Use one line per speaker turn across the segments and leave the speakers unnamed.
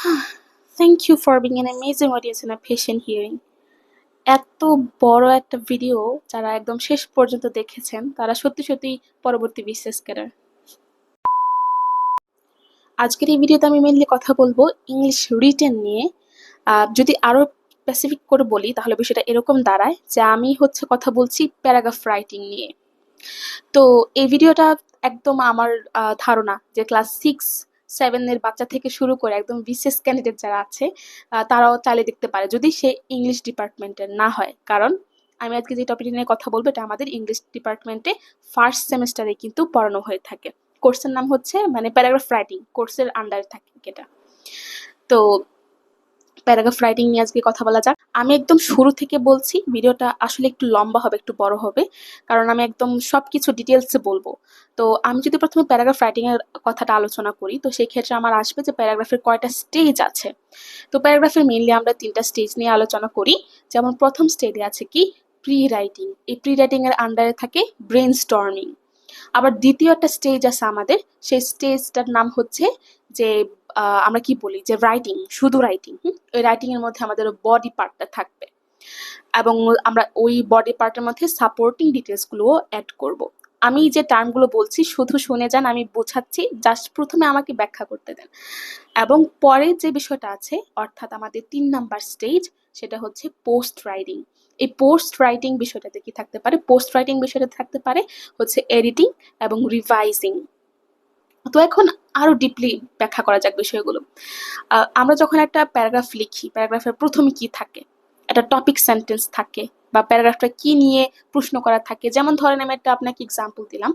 Thank you for being an amazing audience and a patient hearing. এত বড় একটা video যারা একদম শেষ পর্যন্ত দেখেছেন, তারা সত্যি সত্যি পরবর্তী বিশ্বাস করার আজকের এই ভিডিওতে আমি মেনলি কথা বলব ইংলিশ রিটেন নিয়ে। যদি আরও স্পেসিফিক করে বলি, তাহলে বিষয়টা এরকম দাঁড়ায় যে আমি হচ্ছে কথা বলছি প্যারাগ্রাফ রাইটিং নিয়ে। তো এই ভিডিওটা একদম আমার ধারণা যে ক্লাস সিক্স সেভেনের বাচ্চা থেকে শুরু করে একদম বিশেষ ক্যান্ডিডেট যারা আছে তারাও চালিয়ে দেখতে পারে। যদি সে ইংলিশ ডিপার্টমেন্টের না হয়, কারণ আমি আজকে যে টপিক নিয়ে কথা বলব, এটা আমাদের ইংলিশ ডিপার্টমেন্টে ফার্স্ট সেমিস্টারে কিন্তু পড়ানো হয়ে থাকে। কোর্সের নাম হচ্ছে মানে প্যারাগ্রাফ রাইটিং কোর্সের আন্ডারে থাকে এটা। তো প্যারাগ্রাফ রাইটিং নিয়ে আজকে কথা বলা যাক। আমি একদম শুরু থেকে বলছি, ভিডিওটা আসলে একটু লম্বা হবে, একটু বড় হবে, কারণ আমি একদম সবকিছু ডিটেলসে বলব। তো আমি যদি প্রথমে প্যারাগ্রাফ রাইটিং এর কথাটা আলোচনা করি, তো সেই ক্ষেত্রে আমার আসবে যে প্যারাগ্রাফের কয়টা স্টেজ আছে। তো প্যারাগ্রাফের মেনলি আমরা তিনটা স্টেজ নিয়ে আলোচনা করি। যেমন প্রথম স্টেজে আছে কি? প্রি রাইটিং এই প্রি রাইটিং এর আন্ডারে থাকে ব্রেন স্টর্মিং আবার দ্বিতীয় একটা স্টেজ আছে আমাদের, সেই স্টেজটার নাম হচ্ছে যে আমরা কি বলি? যে রাইটিং শুধু রাইটিং ওই রাইটিং এর মধ্যে আমাদের বডি পার্টটা থাকবে। এবং আমরা ওই বডি পার্টের মধ্যে সাপোর্টিং ডিটেলস গুলোও অ্যাড করব। আমি যে টার্মগুলো বলছি, শুধু শুনে যান, আমি বোঝাচ্ছি জাস্ট প্রথমে আমাকে ব্যাখ্যা করতে দেন। এবং পরে যে বিষয়টা আছে, অর্থাৎ আমাদের তিন নাম্বার স্টেজ সেটা হচ্ছে পোস্ট রাইটিং এই পোস্ট রাইটিং বিষয়টাতে কি থাকতে পারে? পোস্ট রাইটিং বিষয়টা থাকতে পারে হচ্ছে এডিটিং এবং রিভাইজিং তো এখন আরও ডিপলি ব্যাখ্যা করা যাক বিষয়গুলো। আমরা যখন একটা প্যারাগ্রাফ লিখি প্যারাগ্রাফের প্রথমে কি থাকে? একটা টপিক সেন্টেন্স থাকে বা প্যারাগ্রাফটা কি নিয়ে প্রশ্ন করা থাকে? যেমন ধরেন আমি একটা আপনাকে এক্সাম্পল দিলাম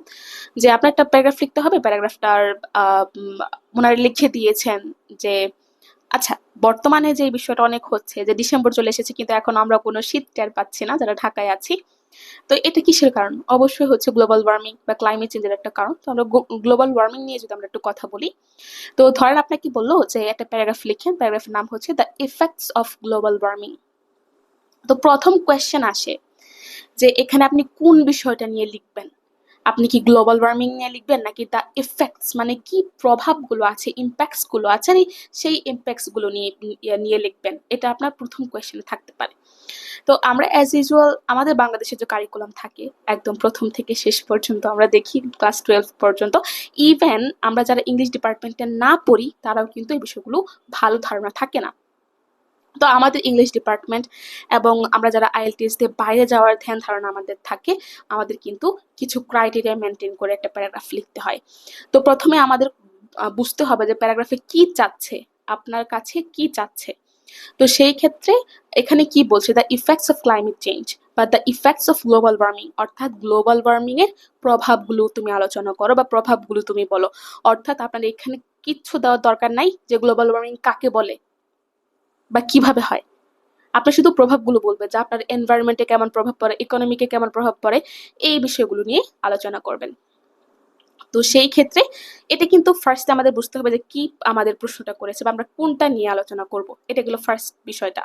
যে আপনার একটা প্যারাগ্রাফ লিখতে হবে প্যারাগ্রাফটার ওনারা লিখে দিয়েছেন যে আচ্ছা বর্তমানে যে বিষয়টা অনেক হচ্ছে, যে ডিসেম্বর চলে এসেছে, কিন্তু এখন আমরা কোনো শীত টের পাচ্ছি না, যারা ঢাকায় আছি। তো এটা কিসের কারণ? অবশ্যই হচ্ছে গ্লোবাল ওয়ার্মিং বা ক্লাইমেট চেঞ্জের একটা কারণ। তো আমরা গ্লোবাল ওয়ার্মিং নিয়ে যদি আমরা একটু কথা বলি, তো ধরেন আপনাকে বলল যে একটা প্যারাগ্রাফ লিখেন প্যারাগ্রাফের নাম হচ্ছে the effects of global warming তো প্রথম কোয়েশ্চেন আসে যে এখানে আপনি কোন বিষয়টা নিয়ে লিখবেন? আপনি কি গ্লোবাল ওয়ার্মিং নিয়ে লিখবেন নাকি দ্য ইফেক্টস মানে কি প্রভাবগুলো আছে ইম্প্যাক্টসগুলো আছে সেই ইম্প্যাক্টসগুলো নিয়ে নিয়ে লিখবেন। এটা আপনার প্রথম কোয়েশ্চেনে থাকতে পারে। তো আমরা অ্যাজ ইউজুয়াল আমাদের বাংলাদেশের যে কারিকুলাম থাকে, একদম প্রথম থেকে শেষ পর্যন্ত আমরা দেখি ক্লাস টুয়েলভ পর্যন্ত ইভেন আমরা যারা ইংলিশ ডিপার্টমেন্টে না পড়ি, তারাও কিন্তু এই বিষয়গুলো ভালো ধারণা থাকে না। তো আমাদের ইংলিশ ডিপার্টমেন্ট এবং আমরা যারা আইএলটিএস দিয়ে বাইরে যাওয়ার ধ্যান ধারণা আমাদের থাকে, আমাদের কিন্তু কিছু ক্রাইটেরিয়া মেনটেন করে একটা প্যারাগ্রাফ লিখতে হয়। তো প্রথমে আমাদের বুঝতে হবে যে প্যারাগ্রাফে কি চাচ্ছে আপনার কাছে কি চাচ্ছে তো সেই ক্ষেত্রে এখানে কি বলছে the effects of climate change বা the effects of global warming অর্থাৎ গ্লোবাল ওয়ার্মিং এর প্রভাবগুলো তুমি আলোচনা করো বা প্রভাবগুলো তুমি বলো। অর্থাৎ আপনার এখানে কিচ্ছু দেওয়ার দরকার নাই যে গ্লোবাল ওয়ার্মিং কাকে বলে। বা কীভাবে হয়? আপনি শুধু প্রভাবগুলো বলবেন যে আপনার এনভায়রনমেন্টে কেমন প্রভাব পড়ে ইকোনমিকে কেমন প্রভাব পড়ে, এই বিষয়গুলো নিয়ে আলোচনা করবেন। তো সেই ক্ষেত্রে এটা কিন্তু ফার্স্টে আমাদের বুঝতে হবে যে কি আমাদের প্রশ্নটা করেছে বা আমরা কোনটা নিয়ে আলোচনা করব। এটা গেলো ফার্স্ট বিষয়টা।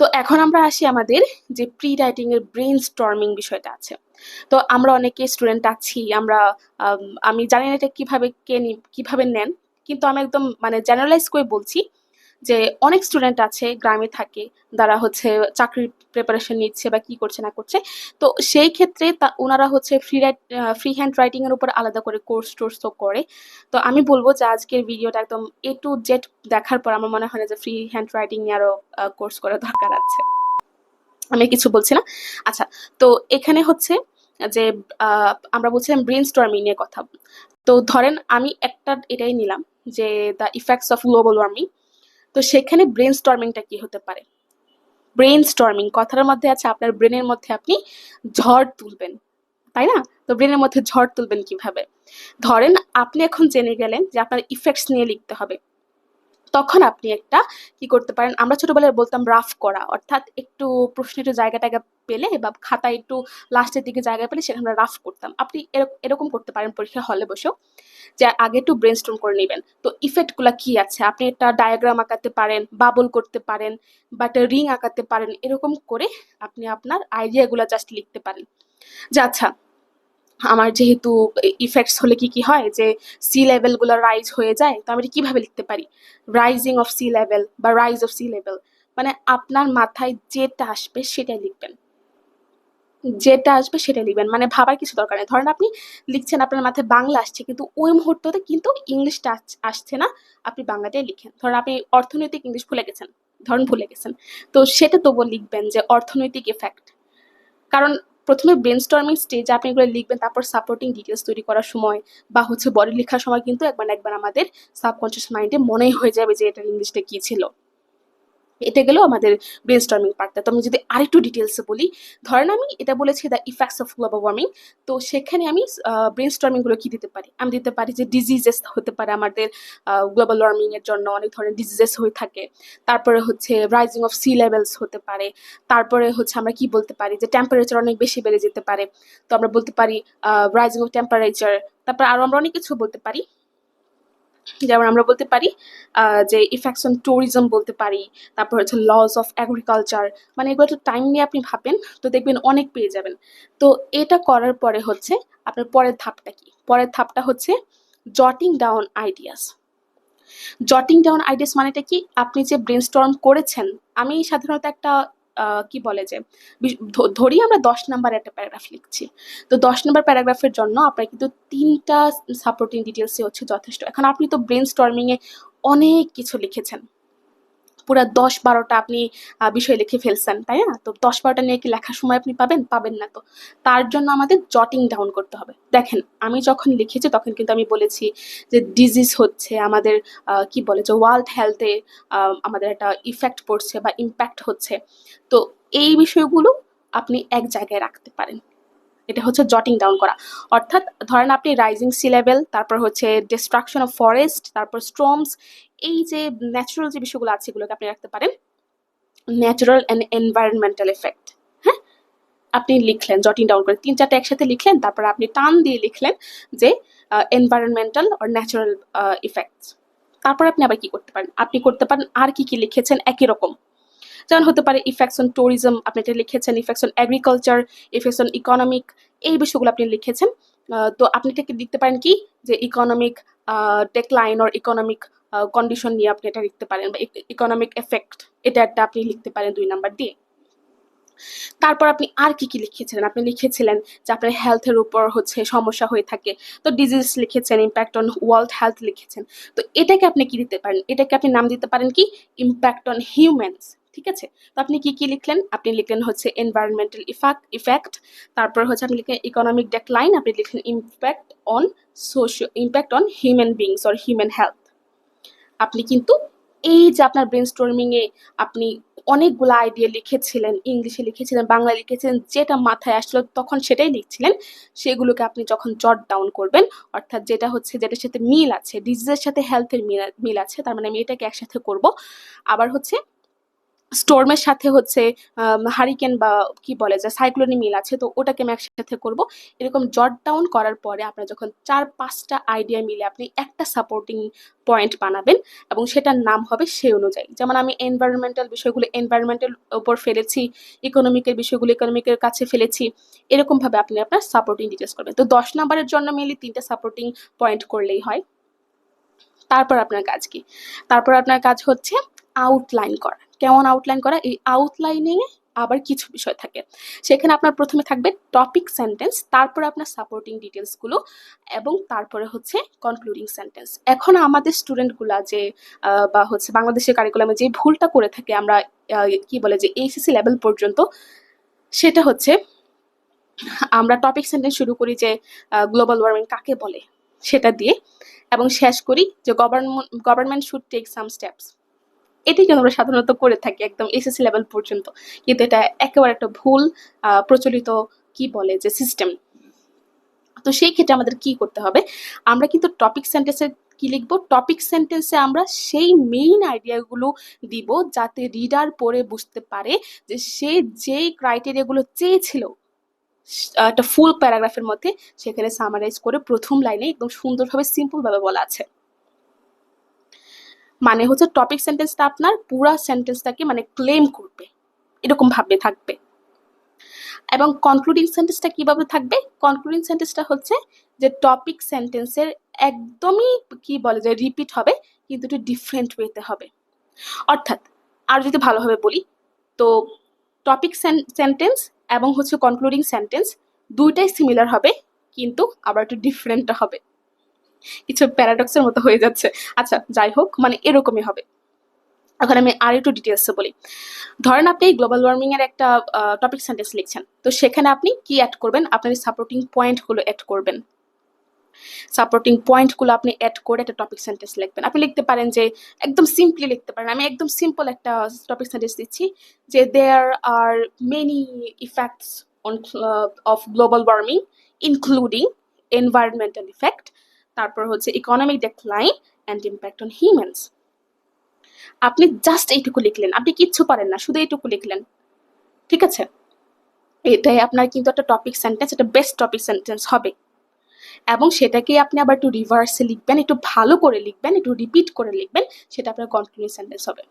তো এখন আমরা আসি আমাদের যে প্রি রাইটিং এর ব্রেন স্টর্মিং বিষয়টা আছে। তো আমরা অনেকে স্টুডেন্ট আছি, আমরা আমি জানি না এটা কীভাবে কে কীভাবে নেন, কিন্তু আমি একদম মানে জেনারেলাইজ করে বলছি যে অনেক স্টুডেন্ট আছে, গ্রামে থাকে যারা হচ্ছে চাকরির প্রিপারেশন নিচ্ছে বা কি করছে না করছে। তো সেই ক্ষেত্রে তা, ওনারা হচ্ছে free write free hand writing এর উপর আলাদা করে কোর্স টোর্স তো করে। তো আমি বলব যে আজকের ভিডিওটা একদম এ টু জেড দেখার পর আমার মনে হয় না যে ফ্রি হ্যান্ড রাইটিং নিয়ে আরও কোর্স করার দরকার আছে। আমি কিছু বলছি না? আচ্ছা তো এখানে হচ্ছে যে আমরা বলছিলাম ব্রেন স্টর্মিং নিয়ে কথা। তো ধরেন আমি একটা এটাই নিলাম যে the effects of global warming তো সেখানে ব্রেন স্টর্মিংটা কি হতে পারে? ব্রেন স্টর্মিং কথার মধ্যে আছে, আপনার ব্রেনের মধ্যে আপনি ঝড় তুলবেন, তাই না? তো ব্রেনের মধ্যে ঝড় তুলবেন কীভাবে? ধরেন আপনি এখন জেনে গেলেন যে আপনার ইফেক্টস নিয়ে লিখতে হবে। তখন আপনি একটা কি করতে পারেন, আমরা ছোটবেলায় বলতাম রাফ করা, অর্থাৎ একটু প্রশ্ন একটু জায়গা টায়গা পেলে বা খাতায় একটু লাস্টের দিকে জায়গা পেলে সেখানে আমরা রাফ করতাম। আপনি এরক- এরকম করতে পারেন পরীক্ষা হলে বসেও, যে আগে একটু ব্রেনস্টর্ম করে নেবেন। তো ইফেক্টগুলো কি আছে? আপনি একটা ডায়াগ্রাম আঁকাতে পারেন বাবল করতে পারেন বা একটা রিং আঁকাতে পারেন, এরকম করে আপনি আপনার আইডিয়াগুলো জাস্ট লিখতে পারেন। যে আচ্ছা আমার যেহেতু ইফেক্টস হলে কি কি হয়? যে সি লেভেলগুলো রাইজ হয়ে যায়, তো আমি এটা কীভাবে লিখতে পারি? রাইজিং অফ সি লেভেল বা রাইজ অফ সি লেভেল মানে আপনার মাথায় যেটা আসবে সেটাই লিখবেন। যেটা আসবে সেটাই লিখবেন মানে ভাবার কিছু দরকার নেই। ধরেন আপনি লিখছেন, আপনার মাথায় বাংলা আসছে, কিন্তু ওই মুহূর্ততে কিন্তু ইংলিশটা আসছে না, আপনি বাংলাটাই লিখেন। ধরেন আপনি অর্থনৈতিক ইংলিশ ভুলে গেছেন, ধরেন ভুলে গেছেন, তো সেটা তবুও লিখবেন যে অর্থনৈতিক এফেক্ট কারণ প্রথমে ব্রেন স্টর্মিং স্টেজে আপনি এগুলো লিখবেন, তারপর সাপোর্টিং ডিটেলস তৈরি করার সময় বা হচ্ছে বডি লেখার সময় কিন্তু একবার একবার আমাদের সাবকনশিয়াস মাইন্ডে মনেই হয়ে যাবে যে এটা ইংলিশটা কী ছিল। এটা গেল আমাদের ব্রেন স্টর্মিং পার্টটা তো আমি যদি আরেকটু ডিটেলসে বলি, ধরেন আমি এটা বলেছি the effects of global warming তো সেখানে আমি ব্রেন স্টর্মিংগুলো কি দিতে পারি? আমি দিতে পারি যে ডিজিজেস হতে পারে আমাদের গ্লোবাল ওয়ার্মিংয়ের জন্য অনেক ধরনের ডিজিজেস হয়ে থাকে। তারপরে হচ্ছে রাইজিং অফ সি লেভেলস হতে পারে। তারপরে হচ্ছে আমরা কি বলতে পারি যে টেম্পারেচার অনেক বেশি বেড়ে যেতে পারে। তো আমরা বলতে পারি রাইজিং অফ টেম্পারেচার তারপর আরও আমরা অনেক কিছু বলতে পারি। যেমন আমরা বলতে পারি যে ইফেক্টস অন ট্যুরিজম বলতে পারি, তারপর হচ্ছে লস অফ অ্যাগ্রিকালচার মানে এগুলো একটু টাইম নিয়ে আপনি ভাবেন, তো দেখবেন অনেক পেয়ে যাবেন। তো এটা করার পরে হচ্ছে আপনার পরের ধাপটা কি? পরের ধাপটা হচ্ছে jotting down ideas jotting down ideas মানেটা কি? আপনি যে ব্রেনস্টর্ম করেছেন, আমি সাধারণত একটা কি বলে যে ধরি আমরা দশ নাম্বার একটা প্যারাগ্রাফ লিখছি। তো দশ নাম্বার প্যারাগ্রাফের জন্য আপনার কিন্তু তিনটা সাপোর্টিং ডিটেলসই হচ্ছে যথেষ্ট। এখন আপনি তো ব্রেন স্টর্মিংয়ে অনেক কিছু লিখেছেন। পুরা দশ বারোটা আপনি বিষয় লিখে ফেলছেন, তাই না? তো দশ বারোটা নিয়ে কি লেখার সময় আপনি পাবেন? পাবেন না তো। তার জন্য আমাদের জটিং ডাউন করতে হবে। দেখেন, আমি যখন লিখেছি তখন কিন্তু আমি বলেছি যে ডিজিজ হচ্ছে, আমাদের কি বলে যে ওয়ার্ল্ড হেলথে আমাদের একটা ইফেক্ট পড়ছে বা ইম্প্যাক্ট হচ্ছে। তো এই বিষয়গুলো আপনি এক জায়গায় রাখতে পারেন। এটা হচ্ছে জটিং ডাউন করা। অর্থাৎ ধরেন আপনি রাইজিং সি লেভেল তারপর হচ্ছে ডিস্ট্রাকশন অফ ফরেস্ট তারপর স্ট্রমস এই যে ন্যাচারাল যে বিষয়গুলো আছে এগুলোকে আপনি রাখতে পারেন। ন্যাচারাল অ্যান্ড এনভায়রনমেন্টাল এফেক্ট হ্যাঁ? আপনি লিখলেন জটিং ডাউন করে তিন চারটে একসাথে লিখলেন, তারপর আপনি টান দিয়ে লিখলেন যে এনভায়রনমেন্টাল অর ন্যাচারাল ইফেক্টস তারপর আপনি আবার কি করতে পারেন? আপনি করতে পারেন আর কি কি লিখেছেন? একই রকম। যেমন হতে পারে ইফেক্টস অন ট্যুরিজম আপনি এটা লিখেছেন effects on agriculture effects on economic এই বিষয়গুলো আপনি লিখেছেন। তো আপনি এটাকে লিখতে পারেন কি? যে economic decline or economic condition নিয়ে আপনি এটা লিখতে পারেন বা ইকোনমিক এফেক্ট এটা একটা আপনি লিখতে পারেন দুই নাম্বার দিয়ে। তারপর আপনি আর কি কি লিখেছিলেন? আপনি লিখেছিলেন যে আপনার হেলথের উপর হচ্ছে সমস্যা হয়ে থাকে, তো ডিজিজ লিখেছেন ইম্প্যাক্ট অন ওয়ার্ল্ড হেলথ লিখেছেন। তো এটাকে আপনি কি দিতে পারেন? এটাকে আপনি নাম দিতে পারেন কি? ইম্প্যাক্ট অন হিউম্যানস ঠিক আছে? তো আপনি কি কি লিখলেন? আপনি লিখলেন হচ্ছে এনভায়রনমেন্টাল ইফেক্ট ইফেক্ট তারপর হচ্ছে আপনি লিখলেন ইকোনমিক ডেকলাইন আপনি লিখলেন impact on socio impact on human beings or human health আপনি কিন্তু এই যে আপনার ব্রেন এ আপনি অনেকগুলো আইডিয়া লিখেছিলেন, ইংলিশে লিখেছিলেন বাংলা লিখেছিলেন, যেটা মাথায় আসলো তখন সেটাই লিখছিলেন, সেগুলোকে আপনি যখন জট ডাউন করবেন, অর্থাৎ যেটা হচ্ছে যেটার সাথে মিল আছে ডিজিজের সাথে হেলথের মিল মিল আছে, তার মানে আমি এটাকে একসাথে করব, আবার হচ্ছে স্টোর্মের সাথে হচ্ছে হারিকেন বা কি বলে যে সাইক্লোনি মিল আছে, তো ওটাকে আমি একসাথে করব। এরকম জট ডাউন করার পরে আপনার যখন চার পাঁচটা আইডিয়া মিলে আপনি একটা সাপোর্টিং পয়েন্ট বানাবেন এবং সেটার নাম হবে সেই অনুযায়ী। যেমন আমি এনভায়রনমেন্টাল বিষয়গুলো এনভায়রনমেন্টাল ওপর ফেলেছি ইকোনমিকের বিষয়গুলো ইকোনমিকের কাছে ফেলেছি এরকমভাবে আপনি আপনার সাপোর্টিং ডিটেলস করবেন। তো দশ নম্বরের জন্য মেনলি তিনটা সাপোর্টিং পয়েন্ট করলেই হয়। তারপর আপনার কাজ কি? তারপর আপনার কাজ হচ্ছে আউটলাইন করা। কেমন আউটলাইন করা? এই আউটলাইনে আবার কিছু বিষয় থাকে। সেখানে আপনার প্রথমে থাকবে টপিক সেন্টেন্স তারপরে আপনার সাপোর্টিং ডিটেলসগুলো এবং তারপরে হচ্ছে কনক্লুডিং সেন্টেন্স এখন আমাদের স্টুডেন্টগুলা যে বা হচ্ছে বাংলাদেশের কারিকুলামে যে ভুলটা করে থাকে আমরা কি বলে যে এইচএসসি লেভেল পর্যন্ত, সেটা হচ্ছে আমরা টপিক সেন্টেন্স শুরু করি যে গ্লোবাল ওয়ার্মিং কাকে বলে? সেটা দিয়ে এবং শেষ করি যে government government should take some steps এটাই কিন্তু আমরা সাধারণত করে থাকি একদম এসএসসি লেভেল পর্যন্ত। কিন্তু এটা একেবারে একটা ভুল প্রচলিত কি বলে যে সিস্টেম তো সেই ক্ষেত্রে আমাদের কি করতে হবে? আমরা কিন্তু টপিক সেন্টেন্সে কি লিখব? টপিক সেন্টেন্সে আমরা সেই মেইন আইডিয়াগুলো দিব যাতে রিডার পড়ে বুঝতে পারে যে সে যেই ক্রাইটেরিয়াগুলো চেয়েছিল একটা ফুল প্যারাগ্রাফের মধ্যে, সেখানে সামারাইজ করে প্রথম লাইনে একদম সুন্দরভাবে সিম্পলভাবে বলা আছে। মানে হচ্ছে টপিক সেন্টেন্সটা আপনার পুরা সেন্টেন্সটাকে মানে ক্লেম করবে। এরকম ভাবে থাকবে। এবং কনক্লুডিং সেন্টেন্সটা কীভাবে থাকবে? কনক্লুডিং সেন্টেন্সটা হচ্ছে যে টপিক সেন্টেন্সের একদমই কি বলে যে রিপিট হবে, কিন্তু একটু ডিফারেন্ট ওয়েতে হবে। অর্থাৎ আর যদি ভালোভাবে বলি, তো টপিক সেন্টেন্স এবং হচ্ছে কনক্লুডিং সেন্টেন্স দুইটাই সিমিলার হবে, কিন্তু আবার একটু ডিফারেন্টটা হবে। কিছু প্যারাডক্সের মতো হয়ে যাচ্ছে। আচ্ছা যাই হোক মানে এরকমই হবে। এখন আমি আর একটু ডিটেলসে বলি। ধরেন আপনি গ্লোবাল ওয়ার্মিং এর একটা টপিক সেন্টেন্স লিখছেন। তো সেখানে আপনি কি অ্যাড করবেন? আপনার সাপোর্টিং পয়েন্টগুলো অ্যাড করবেন। সাপোর্টিং পয়েন্টগুলো আপনি অ্যাড করে একটা টপিক সেন্টেন্স লিখবেন। আপনি লিখতে পারেন যে, একদম সিম্পলি লিখতে পারেন। আমি একদম সিম্পল একটা টপিক সেন্টেন্স দিচ্ছি যে there are many effects on of global warming including environmental effect তারপর হচ্ছে economic decline and impact on humans আপনি জাস্ট এইটুকু লিখলেন, আপনি কিচ্ছু পারেন না, শুধু এইটুকু লিখলেন। ঠিক আছে? এটাই আপনার কিন্তু একটা টপিক সেন্টেন্স এটা বেস্ট টপিক সেন্টেন্স হবে। এবং সেটাকে আপনি আবার একটু রিভার্সে লিখবেন, একটু ভালো করে লিখবেন, একটু রিপিট করে লিখবেন, সেটা আপনার কন্টিনিউ সেন্টেন্স হবে।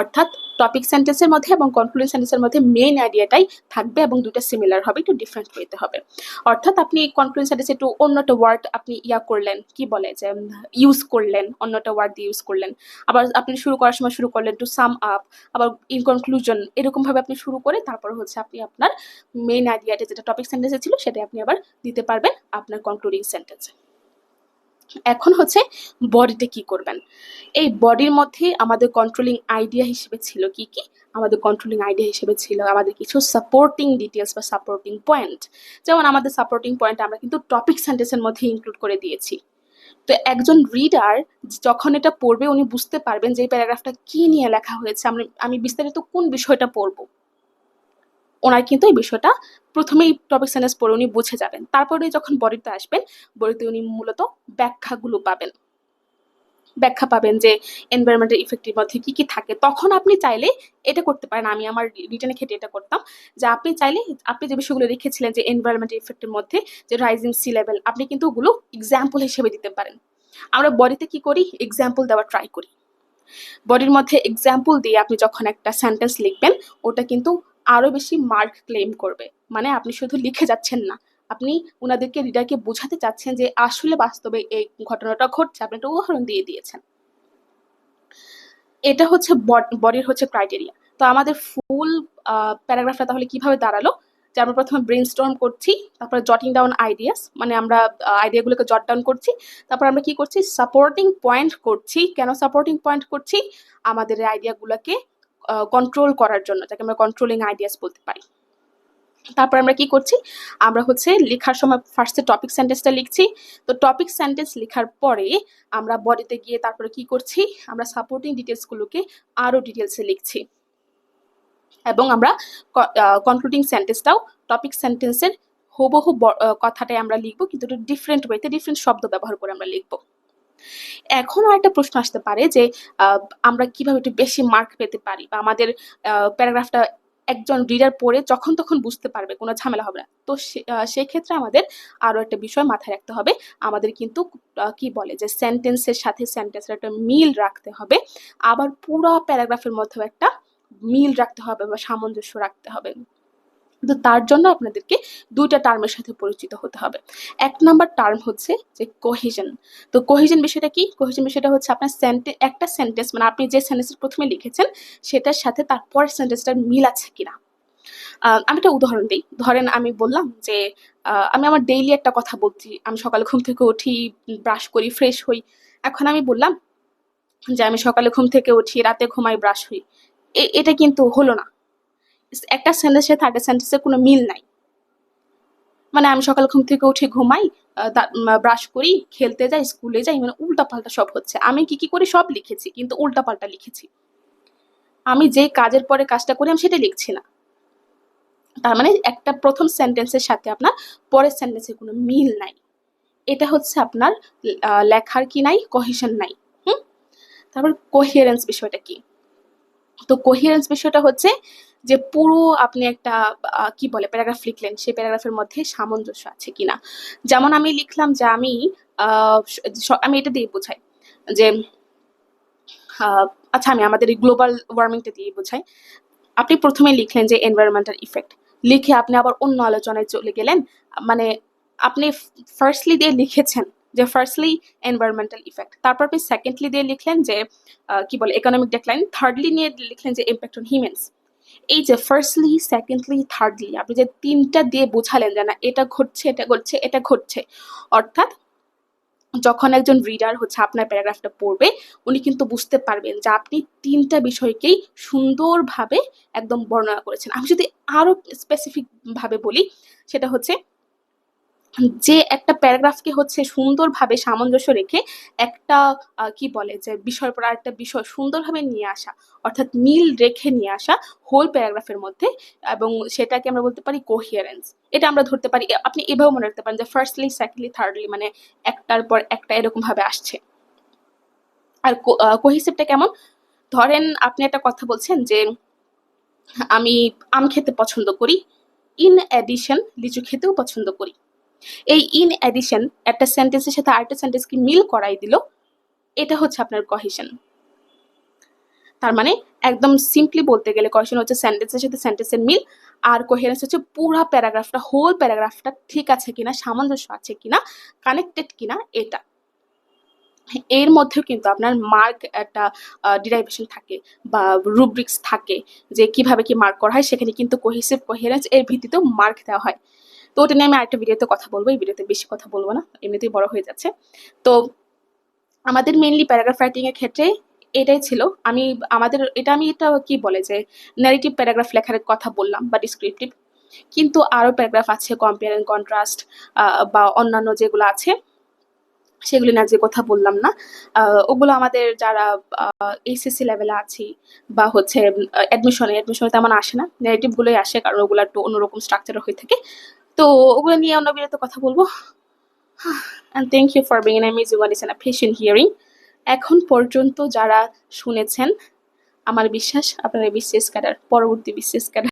অর্থাৎ টপিক সেন্টেন্সের মধ্যে এবং কনক্লুডিং সেন্টেন্সের মধ্যে মেইন আইডিয়াটাই থাকবে এবং দুটো সিমিলার হবে, একটু ডিফারেন্ট হইতে হবে। অর্থাৎ আপনি কনক্লুডিং সেন্টেন্সে একটু অন্যটা ওয়ার্ড আপনি ইয়া করলেন, কি বলে যে ইউজ করলেন অন্যটা ওয়ার্ড দিয়ে ইউজ করলেন। আবার আপনি শুরু করার সময় শুরু করলেন টু সাম আপ আবার ইন কনক্লুশন এরকমভাবে আপনি শুরু করে তারপর হচ্ছে আপনি আপনার মেইন আইডিয়াটা যেটা টপিক সেন্টেন্সে ছিল সেটাই আপনি আবার দিতে পারবেন আপনার কনক্লুডিং সেন্টেন্সে এখন হচ্ছে বডিতে কি করবেন? এই বডির মধ্যে আমাদের কন্ট্রোলিং আইডিয়া হিসেবে ছিল কি কি? আমাদের কন্ট্রোলিং আইডিয়া হিসেবে ছিল আমাদের কিছু সাপোর্টিং ডিটেলস বা সাপোর্টিং পয়েন্ট যেমন আমাদের সাপোর্টিং পয়েন্ট আমরা কিন্তু টপিক সেন্টেন্সের মধ্যে ইনক্লুড করে দিয়েছি। তো একজন রিডার যখন এটা পড়বে, উনি বুঝতে পারবেন যে এই প্যারাগ্রাফটা কি নিয়ে লেখা হয়েছে। আমি আমি বিস্তারিত কোন বিষয়টা পড়ব? ওনার কিন্তু এই বিষয়টা প্রথমেই টপিক সেন্টেন্স পড়ে উনি বুঝে যাবেন। তারপরে যখন বডিতে আসবেন, বডিতে উনি মূলত ব্যাখ্যাগুলো পাবেন। ব্যাখ্যা পাবেন যে এনভায়রনমেন্টের ইফেক্টের মধ্যে কি কি থাকে। তখন আপনি চাইলে এটা করতে পারেন। আমি আমার রিটার্নে খেটে এটা করতাম যে আপনি চাইলে, আপনি যে বিষয়গুলো রেখেছিলেন যে এনভায়রনমেন্টের ইফেক্টের মধ্যে, যে রাইজিং সি লেভেল আপনি কিন্তু ওগুলো এক্সাম্পল হিসেবে দিতে পারেন। আমরা বডিতে কি করি? এক্সাম্পল দেওয়ার ট্রাই করি। বডির মধ্যে এক্সাম্পল দিয়ে আপনি যখন একটা সেন্টেন্স লিখবেন, ওটা কিন্তু আরও বেশি মার্ক ক্লেম করবে। মানে আপনি শুধু লিখে যাচ্ছেন না। আপনি ওনাদেরকে রিডারকে বোঝাতে চাচ্ছেন যে আসলে বাস্তবে এই ঘটনাটা ঘটছে। আপনি একটা উদাহরণ দিয়ে দিয়েছেন। এটা হচ্ছে বডির হচ্ছে ক্রাইটেরিয়া তো আমাদের ফুল প্যারাগ্রাফটা তাহলে কীভাবে দাঁড়াল? যে আমরা প্রথমে ব্রেন স্টর্ম করছি, তারপরে জটিং ডাউন আইডিয়াস মানে আমরা আইডিয়াগুলোকে জট ডাউন করছি। তারপর আমরা কি করছি? সাপোর্টিং পয়েন্ট করছি। কেন সাপোর্টিং পয়েন্ট করছি? আমাদের আইডিয়াগুলোকে কন্ট্রোল করার জন্য যাকে আমরা কন্ট্রোলিং আইডিয়াস বলতে পারি। তারপর আমরা কি করছি? আমরা হচ্ছে লেখার সময় ফার্স্টে টপিক সেন্টেন্সটা লিখছি। তো টপিক সেন্টেন্স লেখার পরে আমরা বডিতে গিয়ে তারপরে কি করছি? আমরা সাপোর্টিং ডিটেলসগুলোকে আরও ডিটেলসে লিখছি। এবং আমরা কনক্লুডিং সেন্টেন্সটাও টপিক সেন্টেন্সের হুবহু কথাটাই আমরা লিখব, কিন্তু একটু ডিফারেন্ট ওয়েতে ডিফারেন্ট শব্দ ব্যবহার করে আমরা লিখব। এখন আরেকটা প্রশ্ন আসতে পারে যে আমরা কীভাবে একটু বেশি মার্ক পেতে পারি? বা আমাদের প্যারাগ্রাফটা একজন রিডার পড়ে যখন তখন বুঝতে পারবে, কোনো ঝামেলা হবে না। তো সেই ক্ষেত্রে আমাদের আরও একটা বিষয় মাথায় রাখতে হবে। আমাদের কিন্তু কি বলে যে সেন্টেন্সের সাথে সেন্টেন্সের একটা মিল রাখতে হবে। আবার পুরো প্যারাগ্রাফের মধ্যেও একটা মিল রাখতে হবে বা সামঞ্জস্য রাখতে হবে। তো তার জন্য আপনাদেরকে দুইটা টার্মের সাথে পরিচিত হতে হবে। এক নাম্বার টার্ম হচ্ছে যে কোহিজন তো কোহিজন বিষয়টা কি? কোহিজন বিষয়টা হচ্ছে আপনার সেন্টে একটা সেন্টেন্স মানে আপনি যে সেন্টেন্সের প্রথমে লিখেছেন, সেটার সাথে তার পরের সেন্টেন্সটার মিল আছে কিনা? আমি একটা উদাহরণ দিই। ধরেন আমি বললাম যে আমি আমার ডেইলি একটা কথা বলছি। আমি সকালে ঘুম থেকে উঠি ব্রাশ করি ফ্রেশ হই। এখন আমি বললাম যে, আমি সকালে ঘুম থেকে উঠি, রাতে ঘুমাই ব্রাশ হই। এটা কিন্তু হলো না। একটা সেন্টেন্সের থার্ড সেন্টেন্সের কোনো মিল নাই। মানে আমি সকাল ঘুম থেকে উঠে ঘুমাই ব্রাশ করি, খেলতে যাই স্কুলে যাই মানে উল্টাপাল্টা সব হচ্ছে। আমি কি কি করে সব লিখেছি, কিন্তু উল্টা পাল্টা লিখেছি। আমি যে কাজের পরে কাজটা করি, আমি সেটা লিখছি না। তার মানে একটা প্রথম সেন্টেন্সের সাথে আপনার পরের সেন্টেন্সের কোনো মিল নাই। এটা হচ্ছে আপনার লেখার কি নাই কহিশন নাই। হুম? তারপর কোহিয়ারেন্স বিষয়টা কি? তো কোহিয়ারেন্স বিষয়টা হচ্ছে যে পুরো আপনি একটা কি বলে, প্যারাগ্রাফ লিখলেন, সেই প্যারাগ্রাফের মধ্যে সামঞ্জস্য আছে কিনা? যেমন আমি লিখলাম যে আমি আমি এটা দিয়ে বোঝাই যে আচ্ছা আমি আমাদের এই গ্লোবাল ওয়ার্মিংটা দিয়ে বোঝাই। আপনি প্রথমে লিখলেন যে এনভায়রনমেন্টাল ইফেক্ট। লিখে আপনি আবার অন্য আলোচনায় চলে গেলেন। মানে আপনি ফার্স্টলি দিয়ে লিখেছেন যে ফার্স্টলি এনভায়রনমেন্টাল ইফেক্ট তারপর আপনি সেকেন্ডলি দিয়ে লিখলেন যে কি বলে ইকোনমিক ডেক্লাইন থার্ডলি নিয়ে লিখলেন যে ইম্প্যাক্ট অন হিউম্যানস এই যে ফার্স্টলি সেকেন্ডলি থার্ডলি আপনি যে তিনটা দিয়ে বোঝালেন যে না, এটা ঘটছে এটা ঘটছে এটা ঘটছে। অর্থাৎ যখন একজন রিডার হচ্ছে, আপনার প্যারাগ্রাফটা পড়বে, উনি কিন্তু বুঝতে পারবেন যে আপনি তিনটা বিষয়কেই সুন্দরভাবে একদম বর্ণনা করেছেন। আমি যদি আরও স্পেসিফিকভাবে বলি, সেটা হচ্ছে যে একটা প্যারাগ্রাফকে হচ্ছে সুন্দরভাবে সামঞ্জস্য রেখে একটা কি বলে যে বিষয়ের পর আরেকটা বিষয় সুন্দরভাবে নিয়ে আসা, অর্থাৎ মিল রেখে নিয়ে আসা হোল প্যারাগ্রাফের মধ্যে এবং সেটাকে আমরা বলতে পারি কোহিয়ারেন্স এটা আমরা ধরতে পারি আপনি এভাবে মনে রাখতে পারেন যে ফার্স্টলি সেকেন্ডলি থার্ডলি মানে একটার পর একটা এরকমভাবে আসছে। আর কোহিসিভটা কেমন? ধরেন আপনি একটা কথা বলছেন যে আমি আম খেতে পছন্দ করি ইন অ্যাডিশন লিচু খেতেও পছন্দ করি। এই ইন অ্যাডিশন একটা সেন্টেন্সের সাথে আরেকটা সেন্টেন্সকে মিল করাই দিল, এটা হচ্ছে আপনার কহিশন তার মানে একদম সিম্পলি বলতে গেলে কহিশন হচ্ছে সেন্টেন্সের সাথে সেন্টেন্সের মিল, আর কোহেরেন্স হচ্ছে পুরা প্যারাগ্রাফটা হোল প্যারাগ্রাফটা ঠিক আছে কিনা, সামঞ্জস্য আছে কিনা কানেক্টেড কিনা, এটা। এর মধ্যেও কিন্তু আপনার মার্ক একটা ডিরাইভেশন থাকে বা রুব্রিক্স থাকে, যে কীভাবে কি মার্ক করা হয়, সেখানে কিন্তু কোহেসিভ কোহেরেন্স এর ভিত্তিতেও মার্ক দেওয়া হয়। তো ওটা নিয়ে আমি আরেকটা ভিডিওতে কথা বলব, এই ভিডিওতে বেশি কথা বলব না, এমনিতেই বড় হয়ে যাচ্ছে। তো আমাদের মেইনলি প্যারাগ্রাফ রাইটিং এর ক্ষেত্রে এটাই ছিল। আমি, আমাদের, এটা আমি এটা কি বলে যে ন্যারেটিভ প্যারাগ্রাফ লেখার কথা বললাম বা ডিসক্রিপটিভ কিন্তু আরও প্যারাগ্রাফ আছে কম্পেয়ার এন্ড কন্ট্রাস্ট বা অন্যান্য যেগুলো আছে, সেগুলি না যে কথা বললাম না। ওগুলো আমাদের যারা এইচএসসি লেভেলে আছি, বা হচ্ছে অ্যাডমিশনে অ্যাডমিশনে তেমন আসে না। নেগেটিভ গুলোই আসে, কারণ ওগুলো একটু অন্যরকম স্ট্রাকচার হয়ে থাকে। তো ওগুলো নিয়ে অন্য বিরত কথা বলব। And thank you for being an is patient hearing এখন পর্যন্ত যারা শুনেছেন, আমার বিশ্বাস আপনারা বিশ্বাস করার পরবর্তী বিশ্বাস করার